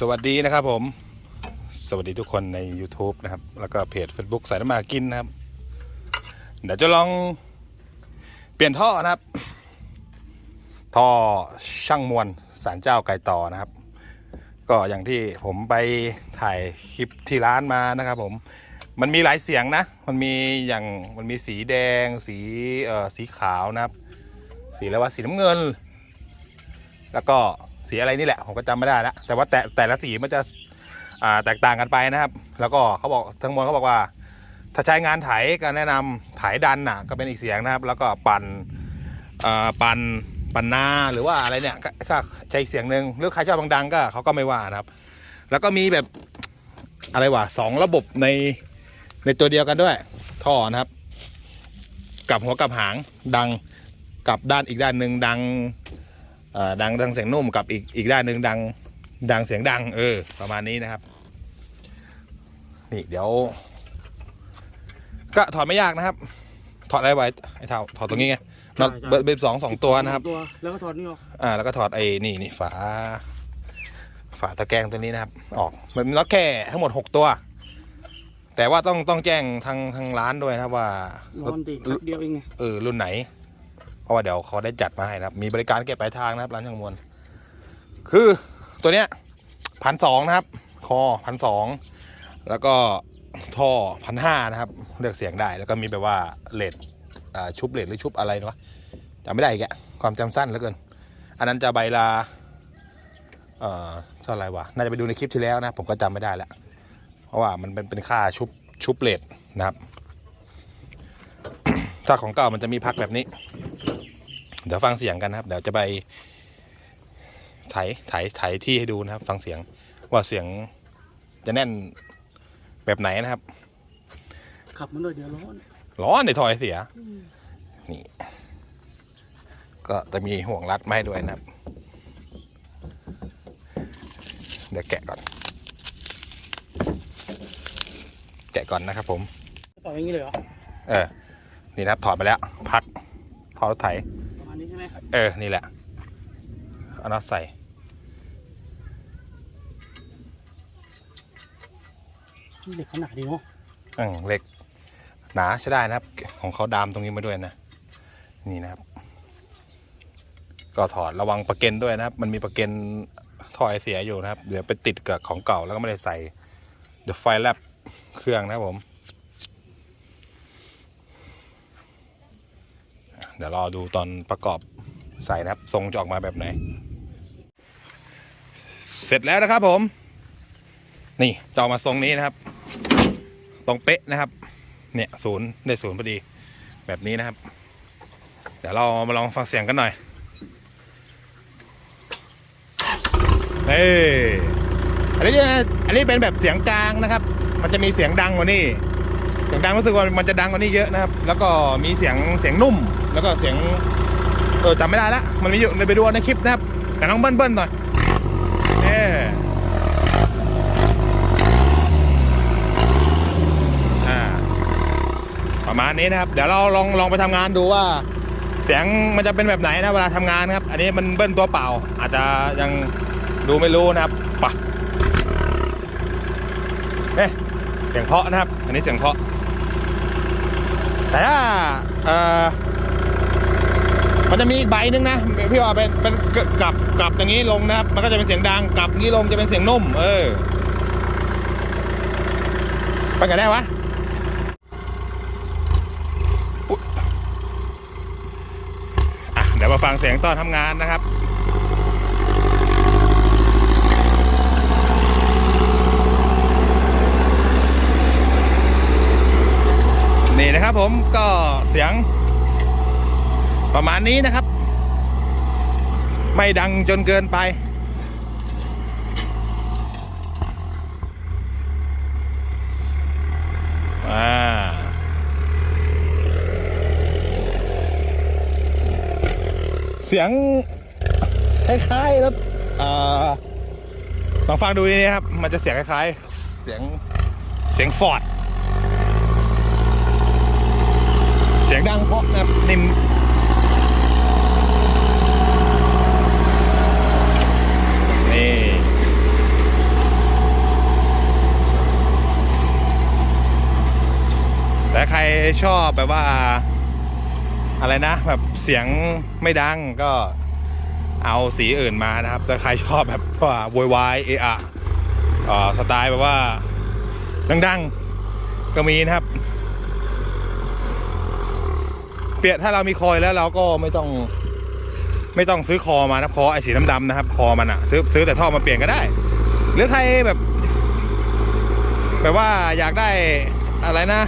สวัสดีนะครับผม สวัสดีทุกคนใน YouTube นะครับ แล้วก็เพจ Facebook สายน้ำมากินนะครับ เดี๋ยวจะลองเปลี่ยนท่อนะครับ ท่อช่างมวลสารเจ้าไก่ต่อนะครับ ก็อย่างที่ผมไปถ่ายคลิปที่ร้านมานะครับผมมันมีหลายเสียงนะ มันมีอย่างมันมีสีแดง สีเอ่อสีขาวนะครับ สีอะไรวะสีน้ำเงิน แล้วก็ สีอะไรนี่แหละ ผมก็จำไม่ได้ล้วแต่ว่าแต่แต่ละสีมันจะแตกต่างกันไปนะครับ แล้วก็เขาบอกทั้งหมดเขาบอกว่า ถ้าใช้งานไถก็แนะนำไถดันน่ะก็เป็นอีกเสียงนะครับ แล้วก็ปั่นอ่าปั่นปั่นนาหรือว่าอะไรเนี่ยก็ใช้เสียงหนึ่งหรือใครชอบดังๆก็เขาก็ไม่ว่านะครับ แล้วก็มีแบบอะไรวะสองระบบในในตัวเดียวกันด้วย ท่อนะครับ กับหัวกับหางดังกับด้านอีกด้านหนึ่งดัง ดังดังเสียงนุ่มกับอีกอีกด้านหนึ่งดังดังเสียงดัง เออ ประมาณนี้นะครับ นี่เดี๋ยว ก็ถอดไม่ยากนะครับ ถอดอะไรไว้ไอ้เท่าถอดตรงนี้ไงน็อตใช่เบอร์เบอร์สองสองตัวนะครับตัวแล้วก็ถอดนี่ออกอ่าแล้วก็ถอดไอ้นี่นี่ฝา ฝาตะแกรงตัวนี้นะครับ ออกมันมีน็อตแค่ทั้งหมดหกตัว แต่ว่าต้องต้องแจ้งทางทางร้านด้วยนะครับว่าร้อนตีแป๊บเดียวเองไงเออรุ่นไหน เพราะว่าเดี๋ยวเขาได้จัดมาให้นะครับ มีบริการเก็บปลายทางนะครับร้านช่างมวลคือตัวเนี้ยพันสองนะครับ คอพันสองแล้วก็ท่อพันห้านะครับ เลือกเสียงได้แล้วก็มีแบบว่าเลดชุบเลดหรือชุบอะไรนะวะจำไม่ได้อีกอะความจำสั้นเหลือเกิน อันนั้นจะใบละเอ่อเท่าไรวะน่าจะไปดูในคลิปที่แล้วนะ ผมก็จำไม่ได้แล้วเพราะว่ามันเป็นเป็นค่าชุบชุบเลดนะครับถ้าของเก่ามันจะมีพักแบบนี้ เดี๋ยวฟังเสียงกันนะครับ เดี๋ยวจะไปไถไถไถที่ให้ดูนะครับ ฟังเสียงว่าเสียงจะแน่นแบบไหนนะครับ ขับมันเลยเดี๋ยวร้อน ร้อนในถอยเสีย นี่ ก็จะมีห่วงรัดมาให้ด้วยนะครับ เดี๋ยวแกะก่อน แกะก่อนนะครับผมต่ออย่างนี้เลยเหรอ เออ นี่นะครับถอดไปแล้ว พัก ถอดรถไถ เออ นี่แหละเอาน็อตใส่เหล็กขนาดดีเนาะอืมเหล็กหนาใช้ได้นะครับ ของเขาดามตรงนี้มาด้วยนะ นี่นะครับ ก็ถอดระวังประเก็นด้วยนะครับ มันมีประเก็นท่อไอเสียอยู่นะครับ เดี๋ยวไปติดกับของเก่าแล้วก็ไม่ได้ใส่ เดี๋ยวไฟแลบเครื่องนะครับผม เดี๋ยวรอดูตอนประกอบ ใส่นะครับทรงจะออกมาแบบไหน เสร็จแล้วนะครับผม นี่จะออกมาทรงนี้นะครับ ตรงเป๊ะนะครับ เนี่ยศูนย์ได้ศูนย์พอดีแบบนี้นะครับ เดี๋ยวเรามาลองฟังเสียงกันหน่อยเฮ้อันนี้อันนี้เป็นแบบเสียงกลางนะครับ มันจะมีเสียงดังกว่านี้เสียงดังรู้สึกว่ามันจะดังกว่านี้เยอะนะครับ แล้วก็มีเสียงเสียงนุ่ม แล้วก็เสียง ออจำไม่ได้ละมันมีอยู่ไปดูในคลิปนะครับแต่ต้องเบิ้ลเบิ้ลหน่อยเอออ่าประมาณนี้นะครับ เดี๋ยวเราลองลองไปทำงานดูว่า เสียงมันจะเป็นแบบไหนนะเวลาทำงานครับ อันนี้มันเบิ้ลตัวเปล่า อาจจะยังดูไม่รู้นะครับปะเอ๊ะเสียงเพาะนะครับ อันนี้เสียงเพาะแต่ถ้าเอ่อ มันจะมีอีกใบหนึ่งนะพี่ว่าเป็นเป็นกลับกลับอย่างนี้ลงนะครับ มันก็จะเป็นเสียงดังกลับนี้ลงจะเป็นเสียงนุ่ม เออไปกันได้วะอะเดี๋ยวมาฟังเสียงตอนทำงานนะครับนี่นะครับผมก็เสียง ประมาณนี้นะครับ ไม่ดังจนเกินไป อ่าเสียงคล้ายๆรถอ่าลองฟังดูนี่ครับ มันจะเสียงคล้ายๆ เสียงเสียงฟอร์ด เสียงดังเพราะนะครับนิ่มนี่ ใครชอบแบบว่า อะไรนะ แบบเสียงไม่ดังก็เอาสีอื่นมานะครับ แต่ใครชอบแบบว่าโวยวายเอะอะสไตล์แบบว่าดังๆก็มีนะครับ เปลี่ยนถ้าเรามีคอยแล้วเราก็ไม่ต้อง ไม่ต้องซื้อคอมานะคอไอ้สีดำๆนะครับ คอมันอะซื้อซื้อแต่ท่อมาเปลี่ยนก็ได้ หรือใครแบบ แบบว่าอยากได้อะไรนะ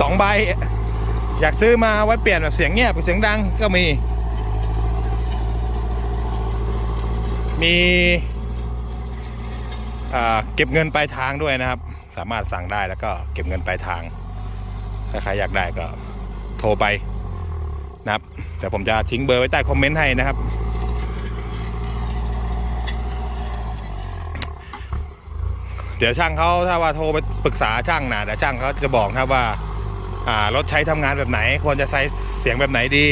สองใบ อยากซื้อมาไว้เปลี่ยนแบบเสียงเงียบเสียงดังก็มี มีอ่าเก็บเงินปลายทางด้วยนะครับ สามารถสั่งได้แล้วก็เก็บเงินปลายทาง ถ้าใครอยากได้ก็โทรไปนะครับแต่ผมจะทิ้งเบอร์ไว้ใต้คอมเมนต์ให้นะครับ เดี๋ยวช่างเขาถ้าว่าโทรไปปรึกษาช่างนะเดี๋ยวช่างเขาจะบอกนะว่าารถใช้ทำงานแบบไหน ควรจะใช้เสียงแบบไหนดี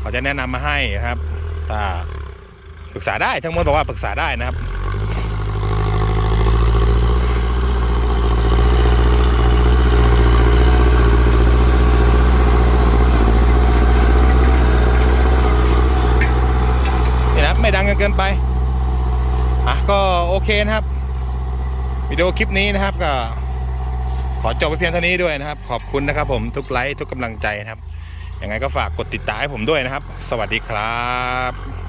เขาจะแนะนำมาให้นะครับถ้าปรึกษาได้ทั้งหมดบอกว่าปรึกษาได้นะครับไม่ดังจนเกินไป อะ ก็โอเคนะครับ วิดีโอคลิปนี้นะครับก็ ขอจบไปเพียงเท่านี้ด้วยนะครับ ขอบคุณนะครับผมทุกไลค์ทุกกำลังใจนะครับยังไงก็ฝากกดติดตามให้ผมด้วยนะครับ สวัสดีครับ